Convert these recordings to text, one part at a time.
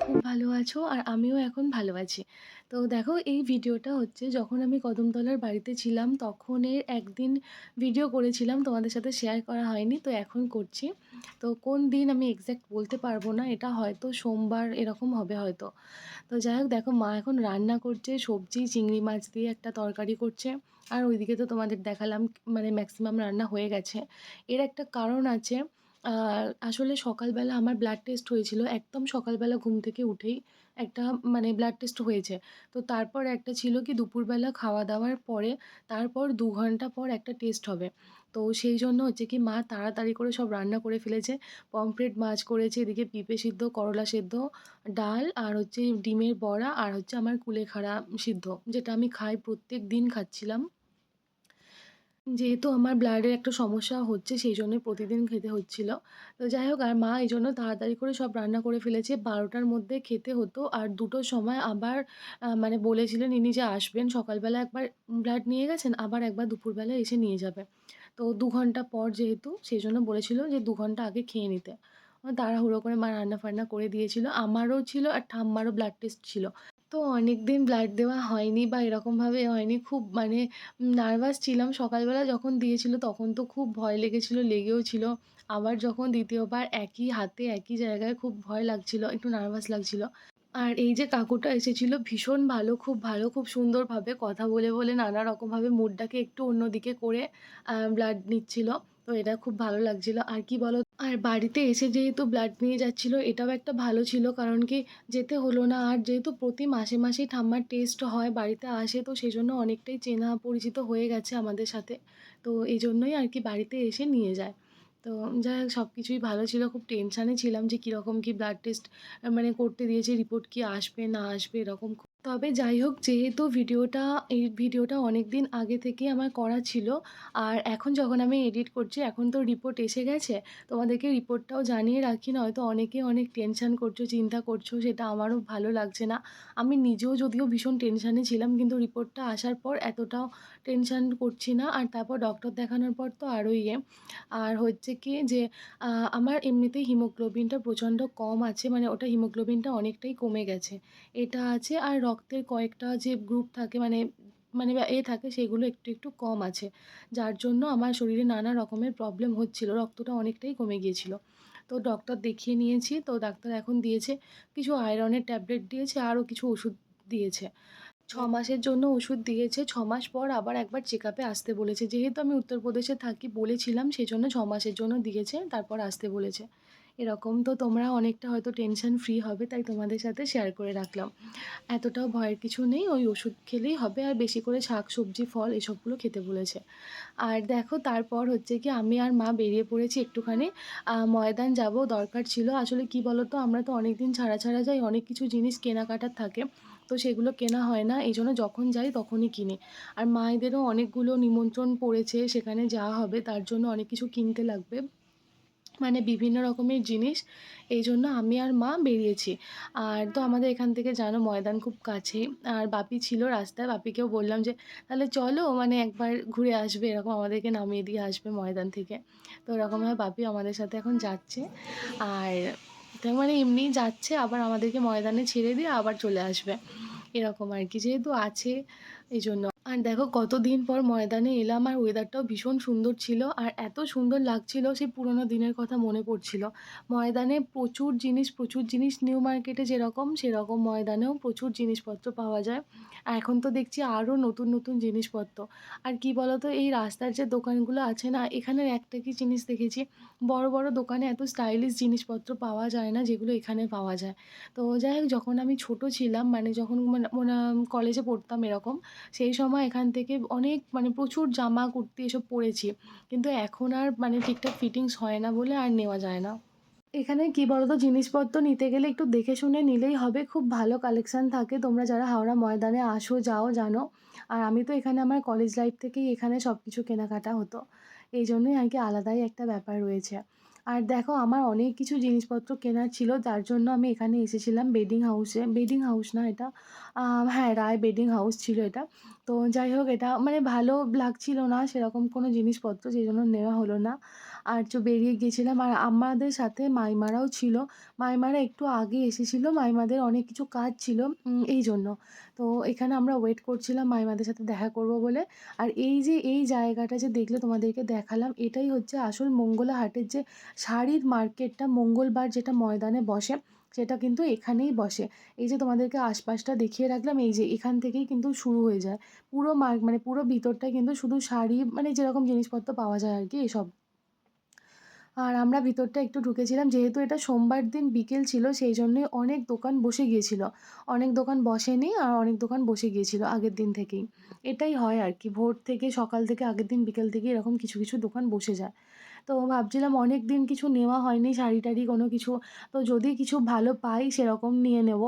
খুব ভালো আছো আর আমিও এখন ভালো আছি। তো দেখো, এই ভিডিওটা হচ্ছে যখন আমি কদমতলার বাড়িতে ছিলাম, তখনের একদিন ভিডিও করেছিলাম, তোমাদের সাথে শেয়ার করা হয়নি, তো এখন করছি। তো কোন দিন আমি এক্স্যাক্ট বলতে পারব না, এটা হয়তো সোমবার এরকম হবে হয়তো। তো যাই হোক, দেখো, মা এখন রান্না করছে, সবজি, চিংড়ি মাছ দিয়ে একটা তরকারি করছে। আর ওইদিকে তো তোমাদের দেখালাম মানে ম্যাক্সিমাম রান্না হয়ে গেছে। এর একটা কারণ আছে আ আসলে সকালবেলা আমার ব্লাড টেস্ট হয়েছিল। একদম সকালবেলা ঘুম থেকে উঠেই একটা মানে ব্লাড টেস্ট হয়েছে। তো তারপর একটা ছিল কি দুপুরবেলা খাওয়া-দাওয়ার পরে তারপর দু ঘণ্টা পর একটা টেস্ট হবে। তো সেই জন্য হচ্ছে কি মা তাড়াতাড়ি করে সব রান্না করে ফেলেছে। পমফ্রেট মাছ করেছে, এদিকে পেঁপে সিদ্ধ, করলা সেদ্ধ, ডাল আর হচ্ছে ডিমের বড়া আর হচ্ছে আমার কুলেখাড়া সিদ্ধ যেটা আমি খাই প্রত্যেক দিন খাচ্ছিলাম। যেহেতু আমার ব্লাডের একটা সমস্যা হচ্ছে সেই জন্য প্রতিদিন খেতে হচ্ছিল। তো যাই হোক আর মা এই জন্য তাড়াতাড়ি করে সব রান্না করে ফেলেছে। বারোটার মধ্যে খেতে হতো আর ২ঃ০০ র সময় আবার মানে বলেছিলেন ইনি যে আসবেন সকালবেলা একবার ব্লাড নিয়ে গেছেন, আবার একবার দুপুরবেলা এসে নিয়ে যাবে। তো দু ঘণ্টা পর যেহেতু সেই জন্য বলেছিল যে দু ঘণ্টা আগে খেয়ে নিতে। তাড়াহুড়ো করে মা রান্না-ফান্না করে দিয়েছিল। আমারও ছিল আর ঠাম্মারও ব্লাড টেস্ট ছিল। তো অনেক দিন ব্লাড দেওয়া হয়নি বা এরকমভাবে হয়নি। খুব মানে নার্ভাস ছিলাম। সকালবেলা যখন দিয়েছিল তখন তো খুব ভয় লেগেছিল, লেগেও ছিল। আবার যখন দ্বিতীয়বার একই হাতে একই জায়গায় খুব ভয় লাগছিল, একটু নার্ভাস লাগছিল। আর এই যে কাকুটা এসেছিল ভীষণ ভালো, খুব ভালো, খুব সুন্দরভাবে কথা বলে, বলে নানা রকমভাবে মুডটাকে একটু অন্যদিকে করে ব্লাড নিচ্ছিল। তো এটা খুব ভালো লাগছিল। আর কি বলো আর বাড়িতে এসে যেহেতু ব্লাড নিয়ে যাচ্ছিল এটাও একটা ভালো ছিল। কারণ কি যেতে হলো না। আর যেহেতু প্রতি মাসে, মাসেই ঠাম্মার টেস্ট হয়, বাড়িতে আসে তো সেই জন্য অনেকটাই চেনা পরিচিত হয়ে গেছে আমাদের সাথে। তো এই জন্যই আর কি বাড়িতে এসে নিয়ে যায়। তো যাই হোক সব কিছুই ভালো ছিল। খুব টেনশানে ছিলাম যে কীরকম কী ব্লাড টেস্ট মানে করতে দিয়েছে, রিপোর্ট কি আসবে না আসবে এরকম। তবে যাই হোক যেহেতু ভিডিওটা এই ভিডিওটা অনেক দিন আগে থেকেই আমার করা ছিল। আর এখন যখন আমি এডিট করছি এখন তো রিপোর্ট এসে গেছে। তোমাদেরকে রিপোর্টটাও জানিয়ে রাখি নয়তো অনেকে অনেক টেনশান করছ, চিন্তা করছ সেটা আমারও ভালো লাগছে না। আমি নিজেও যদিও ভীষণ টেনশানে ছিলাম কিন্তু রিপোর্টটা আসার পর এতটাও টেনশান করছি না। আর তারপর ডক্টর দেখানোর পর তো আরও ইয়ে। আর হচ্ছে কি যে আমার এমনিতেই হিমোগ্লোবিনটা প্রচণ্ড কম আছে মানে ওটা হিমোগ্লোবিনটা অনেকটাই কমে গেছে। এটা আছে আর রক্তের কয়েকটা যে গ্রুপ থাকে মানে মানে এ থাকে সেগুলো একটু, একটু কম আছে। যার জন্য আমার শরীরে নানা রকমের প্রবলেম হচ্ছিল। রক্তটা অনেকটাই কমে গিয়েছিল। তো ডক্টর দেখিয়ে নিয়েছি। তো ডাক্তার এখন দিয়েছে কিছু আয়রনের ট্যাবলেট দিয়েছে আরও কিছু ওষুধ দিয়েছে। ছ মাসের জন্য ওষুধ দিয়েছে। ৬ মাস পর আবার একবার চেকআপে আসতে বলেছে। যেহেতু আমি উত্তরপ্রদেশে থাকি বলেছিলাম সেই জন্য ছ মাসের জন্য দিয়েছে। তারপর আসতে বলেছে। এরকম তো তোমরা অনেকটা হয়তো টেনশন ফ্রি হবে তাই তোমাদের সাথে শেয়ার করে রাখলাম। এতটাও ভয়ের কিছু নেই। ওই ওষুধ খেলেই হবে আর বেশি করে শাক-সবজি, ফল এসবগুলো খেতে বলেছে। আর দেখো তারপর হচ্ছে কি আমি আর মা বেরিয়ে পড়েছি একটুখানি ময়দান যাব দরকার ছিল। আসলে কি বলো তো আমরা তো অনেকদিন ছাড়া, ছাড়া যাই। অনেক কিছু জিনিস কেনাকাটার থাকে। তো সেগুলো কেনা হয় না। এইজন্য যখন যাই তখনই কিনি। আর মায়েদেরও অনেকগুলো নিমন্ত্রণ পড়েছে সেখানে যাওয়া হবে তার জন্য অনেক কিছু কিনতে লাগবে। মানে বিভিন্ন রকমের জিনিস। এই জন্য আমি আর মা বেরিয়েছি। আর তো আমাদের এখান থেকে জানো ময়দান খুব কাছেই। আর বাপি ছিল রাস্তায়। বাপিকেও বললাম যে, "তাহলে চলো মানে একবার ঘুরে আসবে।" এরকম আমাদেরকে নামিয়ে দিয়ে আসবে ময়দান থেকে। তো ওরকমভাবে বাপি আমাদের সাথে এখন যাচ্ছে। আর তার মানে এমনিই যাচ্ছে আবার আমাদেরকে ময়দানে ছেড়ে দিয়ে আবার চলে আসবে। এরকম আর কি। যেহেতু আছে এজন্য। আর দেখো কতদিন পর ময়দানে এলাম আর ওয়েদারটাও ভীষণ সুন্দর ছিল। আর এত সুন্দর লাগছিল সেই পুরোনো দিনের কথা মনে পড়ছিল। ময়দানে প্রচুর জিনিস, প্রচুর জিনিস নিউ মার্কেটে যেরকম সেরকম ময়দানেও প্রচুর জিনিসপত্র পাওয়া যায়। এখন তো দেখছি আরও নতুন, নতুন জিনিসপত্র। আর কি বলো তো এই রাস্তার যে দোকানগুলো আছে না এখানের একটা কি জিনিস দেখেছি বড়, বড় দোকানে এত স্টাইলিশ জিনিসপত্র পাওয়া যায় না যেগুলো এখানে পাওয়া যায়। তো যাই হোক যখন আমি ছোট ছিলাম মানে যখন মানে মানে কলেজে পড়তাম এরকম সেই সময় এখান থেকে অনেক মানে প্রচুর জামা কুর্তি এসব পরেছি কিন্তু এখন আর মানে ঠিকঠাক ফিটিংস হয় না বলে আর নেওয়া যায় না। এখানে কি বলো তো জিনিসপত্র নিতে গেলে একটু দেখে শুনে নিলেই হবে। খুব ভালো কালেকশান থাকে। তোমরা যারা হাওড়া ময়দানে আসো যাও জানো। আর আমি তো এখানে আমার কলেজ লাইফ থেকেই এখানে সব কিছু কেনাকাটা হতো। এই জন্যই আর কি আলাদাই একটা ব্যাপার রয়েছে। আর দেখো আমার অনেক কিছু জিনিসপত্র কেনার ছিল যার জন্য আমি এখানে এসেছিলাম বেডিং হাউসে। বেডিং হাউস না এটা হ্যাঁ, রায় বেডিং হাউস ছিল এটা। তো যাই হোক, এটা মানে ভালো লাগছিল না সেরকম কোনো জিনিসপত্র যেজন্য নেওয়া হলো না। আর চ, বেরিয়ে গিয়েছিলাম আর আমাদের সাথে মাইমারাও ছিল। মাইমারা একটু আগে এসেছিল। মাইমাদের অনেক কিছু কাজ ছিল এই জন্য তো এখানে আমরা ওয়েট করছিলাম মাইমাদের সাথে দেখা করব বলে। আর এই যে, এই জায়গাটা যে দেখলে তোমাদেরকে দেখালাম, এটাই হচ্ছে আসল মঙ্গলা হাটের যে শাড়ির মার্কেটটা মঙ্গলবার যেটা ময়দানে বসে সেটা কিন্তু এখানেই বসে। এই যে তোমাদেরকে আশপাশটা দেখিয়ে রাখলাম এই যে এখান থেকেই কিন্তু শুরু হয়ে যায়। পুরো মার্ক মানে পুরো ভিতরটা কিন্তু শুধু শাড়ি মানে যেরকম জিনিসপত্র পাওয়া যায় আর কি এসব। আর আমরা ভিতরটা একটু ঢুকেছিলাম যেহেতু এটা সোমবার দিন বিকেল ছিল সেই জন্যই অনেক দোকান বসে গিয়েছিল। অনেক দোকান বসেনি আর অনেক দোকান বসে গিয়েছিল আগের দিন থেকেই। এটাই হয় আর কি ভোর থেকে সকাল থেকে আগের দিন বিকেল থেকে এরকম কিছু, কিছু দোকান বসে যায়। তো ভাবছিলাম অনেক দিন কিছু নেওয়া হয়নি শাড়ি-টাড়ি কোনো কিছু। তো যদি কিছু ভালো পাই সেরকম নিয়ে নেব।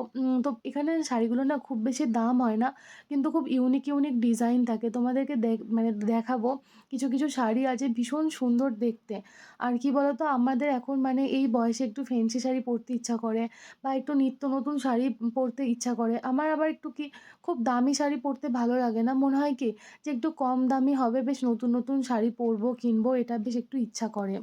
তো এখানে শাড়িগুলো না খুব বেশি দাম হয় না। কিন্তু খুব ইউনিক, ইউনিক ডিজাইন থাকে। তোমাদেরকে দেখ মানে দেখাবো। কিছু, কিছু শাড়ি আছে ভীষণ সুন্দর দেখতে। আর কি বলো তো আমাদের এখন মানে এই বয়সে একটু ফ্যান্সি শাড়ি পরতে ইচ্ছা করে বা একটু নিত্য নতুন শাড়ি পরতে ইচ্ছা করে। আমার আবার একটু কি খুব দামি শাড়ি পরতে ভালো লাগে না। মনে হয় কি যে একটু কম দামি হবে বেশ নতুন, নতুন শাড়ি পরবো, কিনবো এটা বেশ একটু ইচ্ছা করে।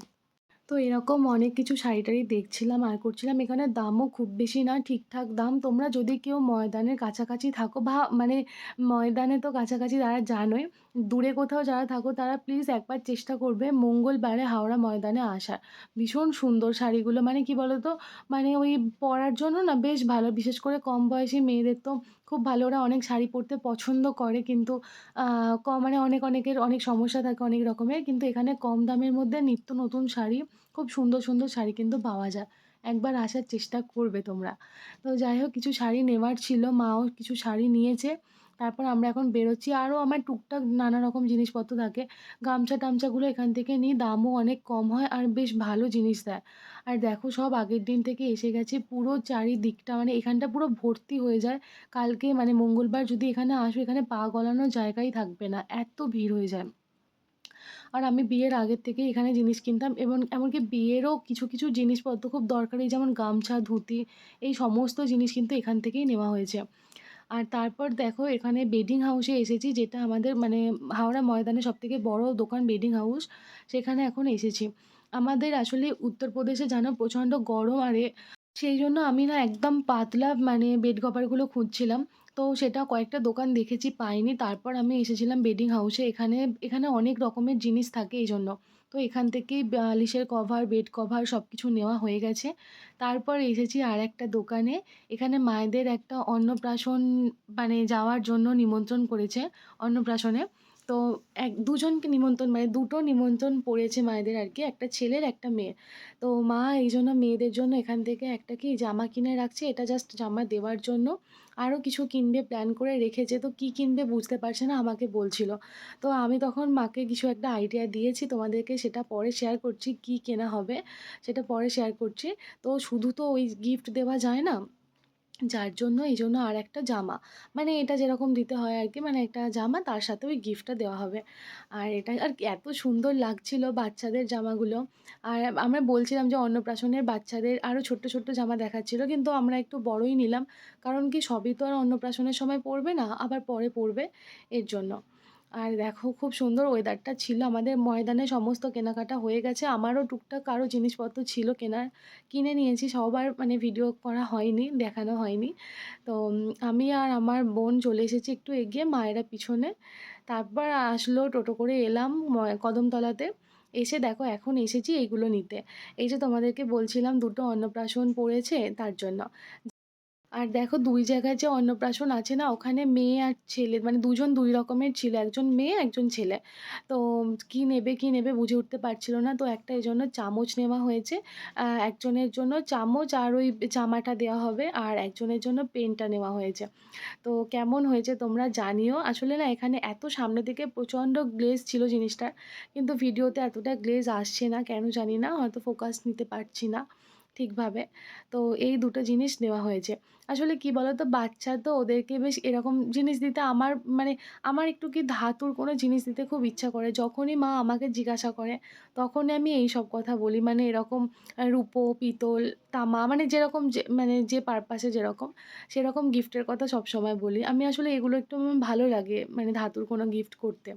তো এরকম অনেক কিছু শাড়ি-টাড়ি দেখছিলাম আর করছিলাম। এখানে দামও খুব বেশি না, ঠিকঠাক দাম। তোমরা যদি কেউ ময়দানের কাছাকাছি থাকো বা মানে ময়দানে তো কাছাকাছি তারা জানোই। দূরে কোথাও যারা থাকো তারা প্লিজ একবার চেষ্টা করবে মঙ্গলবারে হাওড়া ময়দানে আসার। ভীষণ সুন্দর শাড়িগুলো মানে কি বলো তো? মানে ওই পরার জন্য না বেশ ভালো। বিশেষ করে কম বয়সী মেয়েদের তো খুব ভালো ওরা অনেক শাড়ি পরতে পছন্দ করে কিন্তু আ ক মানে অনেক অনেকের অনেক সমস্যা থাকে অনেক রকমের। কিন্তু এখানে কম দামের মধ্যে নিত্য নতুন শাড়ি খুব সুন্দর, সুন্দর শাড়ি কিন্তু পাওয়া যায়। একবার আসার চেষ্টা করবে তোমরা। তো যাই হোক কিছু শাড়ি নেওয়ার ছিল, মাও কিছু শাড়ি নিয়েছে। তারপর আমরা এখন বেরোচ্ছি। আরও আমার টুকটাক নানা রকম জিনিসপত্র থাকে। গামছা-টামছাগুলো এখান থেকে নিই, দামও অনেক কম হয় আর বেশ ভালো জিনিস দেয়। আর দেখো সব আগের দিন থেকে এসে গেছে। পুরো চারিদিকটা মানে এখানটা পুরো ভর্তি হয়ে যায়। কালকে মানে মঙ্গলবার যদি এখানে আসো এখানে পা গলানোর জায়গাই থাকবে না। এত ভিড় হয়ে যায়। আর আমি বিয়ের আগের থেকেই এখানে জিনিস কিনতাম এবং এমনকি বিয়েরও কিছু, কিছু জিনিসপত্র খুব দরকারি যেমন গামছা, ধুতি এই সমস্ত জিনিস কিন্তু এখান থেকেই নেওয়া হয়েছে। আর তারপর দেখো এখানে বেডিং হাউসে এসেছি, যেটা আমাদের মানে হাওড়া ময়দানে সবথেকে বড় দোকান বেডিং হাউস। সেখানে এখন এসেছি। আমাদের আসলে উত্তরপ্রদেশে জানো প্রচণ্ড গরম, আর সেই জন্য আমি না একদম পাতলা মানে বেড কভারগুলো খুঁজছিলাম। তো সেটা কয়েকটা দোকান দেখেছি, পাইনি। তারপর আমি এসেছিলাম বেডিং হাউসে। এখানে এখানে অনেক রকমের জিনিস থাকে এইজন্য। তো এখান থেকে বালিশের কভার, বেড কভার সব কিছু নেওয়া হয়ে গেছে। তারপর এসেছি আর একটা দোকানে। এখানে মায়েদের একটা অন্নপ্রাশন মানে যাওয়ার জন্য নিমন্ত্রণ করেছে অন্নপ্রাশনে। তো এক দুজনকে নিমন্ত্রণ মানে দুটো নিমন্ত্রণ পড়েছে মায়েদের আর কি একটা ছেলের, একটা মেয়ের। তো মা এই জন্য মেয়েদের জন্য এখান থেকে একটা কি জামা কিনে রাখছে। এটা জাস্ট জামা দেওয়ার জন্য। আরও কিছু কিনবে প্ল্যান করে রেখেছে। তো কী কিনবে বুঝতে পারছে না আমাকে বলছিল। তো আমি তখন মাকে কিছু একটা আইডিয়া দিয়েছি। তোমাদেরকে সেটা পরে শেয়ার করছি কী কেনা হবে সেটা পরে শেয়ার করছি। তো শুধু তো ওই গিফট দেওয়া যায় না। যার জন্য এই জন্য আর একটা জামা। মানে এটা যেরকম দিতে হয় আর কি মানে একটা জামা তার সাথে ওই গিফটটা দেওয়া হবে। আর এটা আর এত সুন্দর লাগছিল বাচ্চাদের জামাগুলো। আর আমরা বলছিলাম যে অন্নপ্রাশনের বাচ্চাদের আরও ছোট্ট, ছোট্ট জামা দেখাচ্ছিল। কিন্তু আমরা একটু বড়ই নিলাম। কারণ কি সবই তো আর অন্নপ্রাশনের সময় পড়বে না, আবার পরে পড়বে এর জন্য। আর দেখো খুব সুন্দর ওয়েদারটা ছিল। আমাদের ময়দানে সমস্ত কেনাকাটা হয়ে গেছে। আমারও টুকটাক আরও জিনিসপত্র ছিল কেনার। কিনে নিয়েছি। সবার মানে ভিডিও করা হয়নি, দেখানো হয়নি। তো আমি আর আমার বোন চলে এসেছি একটু এগিয়ে, মায়েরা পিছনে। তারপর আসলো টোটো করে এলাম কদমতলাতে। এসে দেখো এখন এসেছি এইগুলো নিতে। এই যে তোমাদেরকে বলছিলাম দুটো অন্নপ্রাশন পড়েছে তার জন্য। আর দেখো দুই জায়গায় যে অন্নপ্রাশন আছে না ওখানে মেয়ে আর ছেলে মানে দুজন দুই রকমের ছিল। একজন মেয়ে, একজন ছেলে। তো কি নেবে, কি নেবে বুঝে উঠতে পারছিল না। তো একটা এই জন্য চামচ নেওয়া হয়েছে। একজনের জন্য চামচ আর ওই জামাটা দেওয়া হবে। আর একজনের জন্য পেনটা নেওয়া হয়েছে। তো কেমন হয়েছে তোমরা জানিও। আসলে না এখানে এত সামনে থেকে প্রচণ্ড গ্লেজ ছিল জিনিসটার। কিন্তু ভিডিওতে এতটা গ্লেজ আসছে না কেন জানি না। হয়তো ফোকাস নিতে পারছি না ঠিকভাবে। তো এই দুটো জিনিস নেওয়া হয়েছে। আসলে কি বলো তো বাচ্চা তো ওদেরকে বেশ এরকম জিনিস দিতে আমার মানে আমার একটু কি ধাতুর কোনো জিনিস দিতে খুব ইচ্ছা করে। যখনই মা আমাকে জিজ্ঞাসা করে তখনই আমি এই সব কথা বলি। মানে এরকম রূপো, পিতল, তামা মানে যেরকম যে মানে যে পারপাসে যেরকম সেরকম গিফটের কথা সবসময় বলি। আমি আসলে এগুলো একটু ভালো লাগে মানে ধাতুর কোনো গিফট করতে।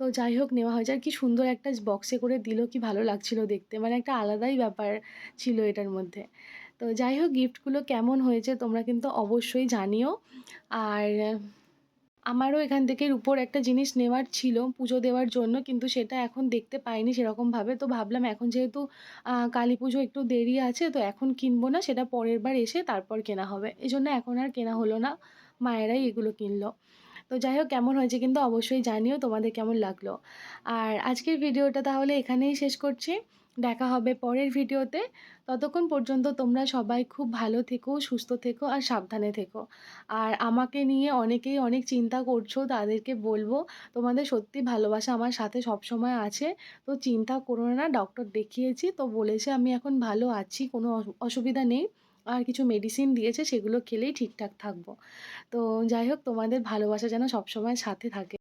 তো যাই হোক নেওয়া হয়েছে। আর কি সুন্দর একটা বক্সে করে দিল, কি ভালো লাগছিল দেখতে। মানে একটা আলাদাই ব্যাপার ছিল এটার মধ্যে। তো যাই হোক গিফটগুলো কেমন হয়েছে তোমরা কিন্তু অবশ্যই জানিও। আর আমারও এখান থেকে রূপোর একটা জিনিস নেওয়ার ছিল পুজো দেওয়ার জন্য কিন্তু সেটা এখন দেখতে পাইনি সেরকমভাবে। তো ভাবলাম এখন যেহেতু কালী পুজো একটু দেরি আছে তো এখন কিনবো না সেটা পরের বার এসে তারপর কেনা হবে। এজন্য এখন আর কেনা হলো না। মায়েরাই এগুলো কিনলো। তো যাই হোক কেমন হয়েছে কিন্তু অবশ্যই জানিও তোমাদের কেমন লাগল। আর আজকের ভিডিওটা তাহলে এখানেই শেষ করছি। দেখা হবে পরের ভিডিওতে। ততক্ষণ পর্যন্ত তোমরা সবাই খুব ভালো থেকো, সুস্থ থেকো আর সাবধানে থেকো। আর আমাকে নিয়ে অনেকেই অনেক চিন্তা করছ তাদেরকে বলব তোমাদের সত্যি ভালোবাসা আমার সাথে সবসময় আছে। তো চিন্তা করো না ডক্টর দেখিয়েছি তো বলেছে আমি এখন ভালো আছি কোনো অসুবিধা নেই। আর কিছু মেডিসিন দিয়েছে, সেগুলো খেলেই ঠিকঠাক থাকব। তো যাই হোক, তোমাদের ভালোবাসা যেন সবসময় সাথে থাকে।